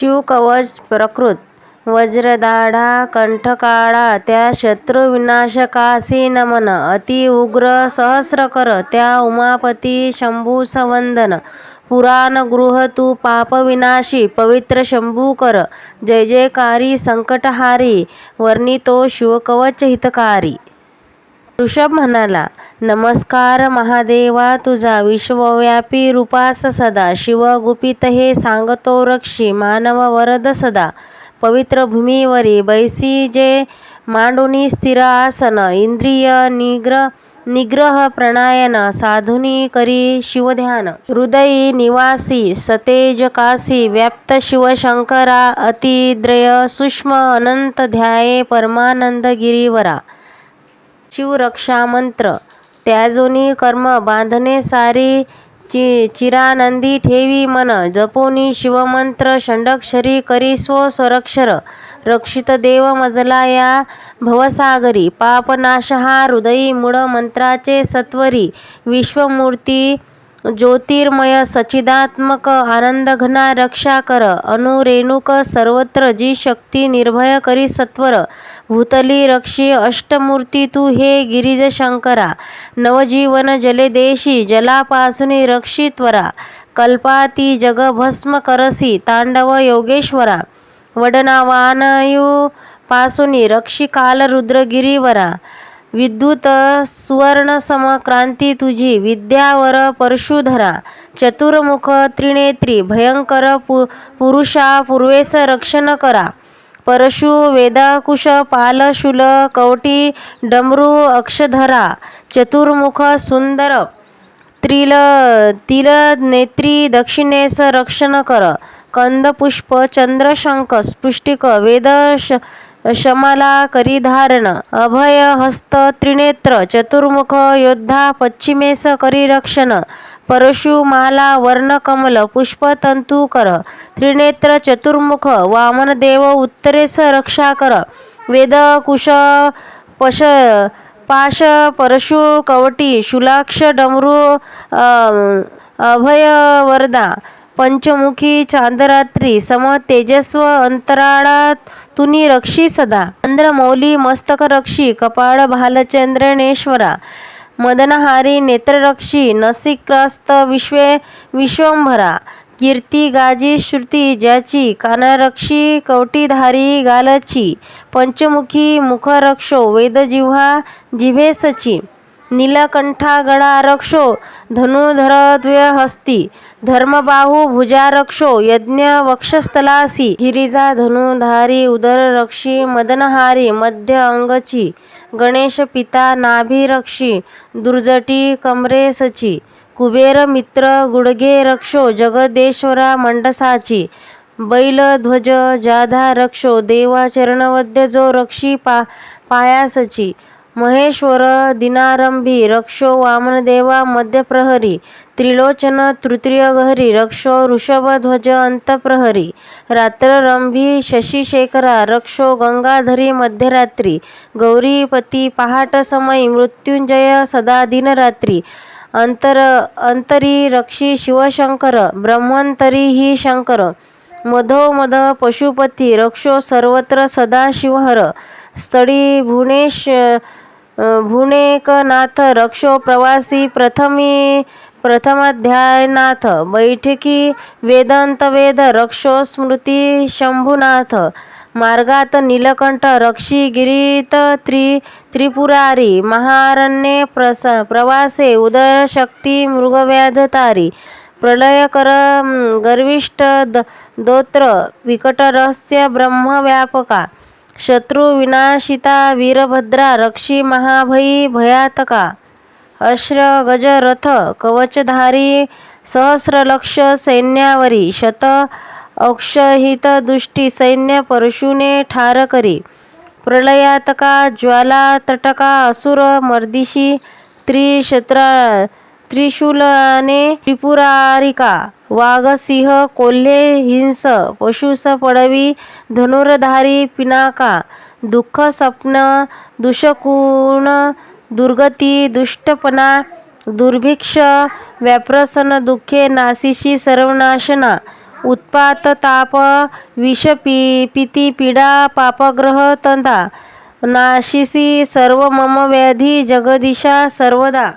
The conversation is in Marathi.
शिवकवच प्रकृत वज्रदाढा कंठकाळा त्या शत्रुविनाशकासी नमन अति उग्र सहस्रकर त्या उमापती शंभूसवंदन पुराणगृह तू पापविनाशी पवित्र शंभूकर जय जयकारी संकटहारी वर्णितो शिवकवच हितकारी. ऋषभ म्हणाला नमस्कार महादेवा तुझा विश्वव्यापी रूपास सदा. शिवगुपित हे सांगतो रक्षी मानव वरद सदा. पवित्र भूमीवरी बैसी जे मांडुनी स्थिर आसन इंद्रिय निग्रह निग्रह प्रणायन साधुनी करी शिवध्यान. हृदयी निवासी सतेजकासी व्याप्त शिवशंकरा अतिद्रय सूक्ष्म अनंत ध्याये परमानंद गिरीवरा. शिवरक्षा मंत्र. त्याजोनी कर्म बांधणे सारी चि चिरानंदी ठेवी मन. जपोनी शिवमंत्र षंडक्षरी करी स्व स्वरक्षर रक्षित देव मजला या भवसागरी. पापनाशहा हृदयी मूळ मंत्राचे सत्वरी. विश्वमूर्ती ज्योतिर्मय सच्चिदात्मक आनंदघना रक्षा कर अनुरेणुक सर्वत्र जी शक्ती निर्भय करी सत्वर भूतली रक्षी अष्टमूर्ती तू हे गिरिजशंकरा नवजीवन जले देशी रक्षी त्वरा कल्पाती जग भस्म करसी तांडव योगेश्वरा वडनावानयू पासुनी रक्षी काल रुद्रगिरीवरा विद्युत सुवर्णसम क्रांती तुझी विद्यावर परशुधरा चतुर्मुख त्रिनेत्री भयंकर पु पुरुषा पूर्वेस रक्षण करा. परशु वेदाकुश पालशूल कवटी डमरू अक्षधरा चतुर्मुख सुंदर त्रिल तिल नेत्री दक्षिणेस रक्षण कर. कंदपुष्प चंद्रशंख स्पुष्टिक वेद श शमाला करिधारण अभय हस्त त्रिनेत्र चतुर्मुख योद्धा पश्चिमेस करिरक्षण परशुमाला वर्णकमल पुष्पतंतू कर त्रिनेत्र चतुर्मुख वामनदेव उत्तरेस रक्षा कर वेदकुश पश पाश परशु कवटी शुलाक्ष डमरू अभयवरदा पंचमुखी चांदरात्री सम तेजस्व अंतराळात तुनी रक्षी सदा। चंद्रमौली मस्तक रक्षी कपाळ भालचंद्रनेश्वरा मदनहारी नेत्ररक्षी नसिक्रास्त विश्वे विश्वंभरा कीर्ती गाजी श्रुती ज्याची कानरक्षी कवटीधारी गालची पंचमुखी मुखरक्षो वेदजिव्हा जिभेसची। नीलकंठा रक्षो धनुधरद्वयहस्ती धर्मबाहू भुजारक्षो यज्ञ वक्षस्थलासी गिरिजा धनुधारी उदररक्षी मदनहारी मध्य अंगची गणेश पिता नाभिरक्षी दुर्जटी कमरेसची कुबेर मित्र गुडघे रक्षो जगदेश्वरा मंडसाची बैलध्वज जाधा रक्षो देवा चरणवद्य जो रक्षी पा पायासची महेश्वर दिनारंभी रक्षो वामनदेवा मध्यप्रहरी त्रिलोचन तृतीयगहरी रक्षो ऋषभध्वज अंतप्रहरी रात्ररंभी शशिशेखरा रक्षो गंगाधरी मध्यरात्री गौरीपती पहाटसमयी मृत्युंजय सदा दिनरात्री अंतर अंतरी रक्षी शिवशंकर ब्रह्मंतरी ही शंकर मधोमध पशुपती रक्षो सर्वत्र सदाशिवहर स्थळी भुवनेश भुनेकनाथ रक्षो प्रवासी प्रथमी प्रथमाध्यायनाथ बैठकी वेदंतवेद रक्षो स्मृती शंभुनाथ मार्गात नीलकंठ रक्षी गिरीत त्रि त्रिपुरारी महारण्ये प्रस प्रवासे उदरशक्ती मृगव्याधतारी प्रलयकर गर्विष्ठ दोत्र विकटरहस्य ब्रह्मव्यापका शत्रुविनाशिता वीरभद्रा रक्षी महाभयी भयातका। अश्र गज रथ कवचधारी सहस्रलक्ष सैन्यावरी शत अक्षहित दुष्टी सैन्य परशुने ठार करी। प्रलयातका ज्वाला तटका असुर मर्दिशी त्रिशत्रा त्रिशूलाने त्रिपुरारिका। वाघसिंह कोल्हे हिंस पशुस पडवी धनुर्धारी पिनाका दुःख स्वप्न दुष्कुण दुर्गती दुष्टपणा दुर्भिक्ष व्याप्रसन दुःखे नासिशी सर्वनाशना उत्पात ताप विष पी पिती पीडा पापग्रह तंदा नाशिसी सर्व मम व्याधी जगदिशा सर्वदा.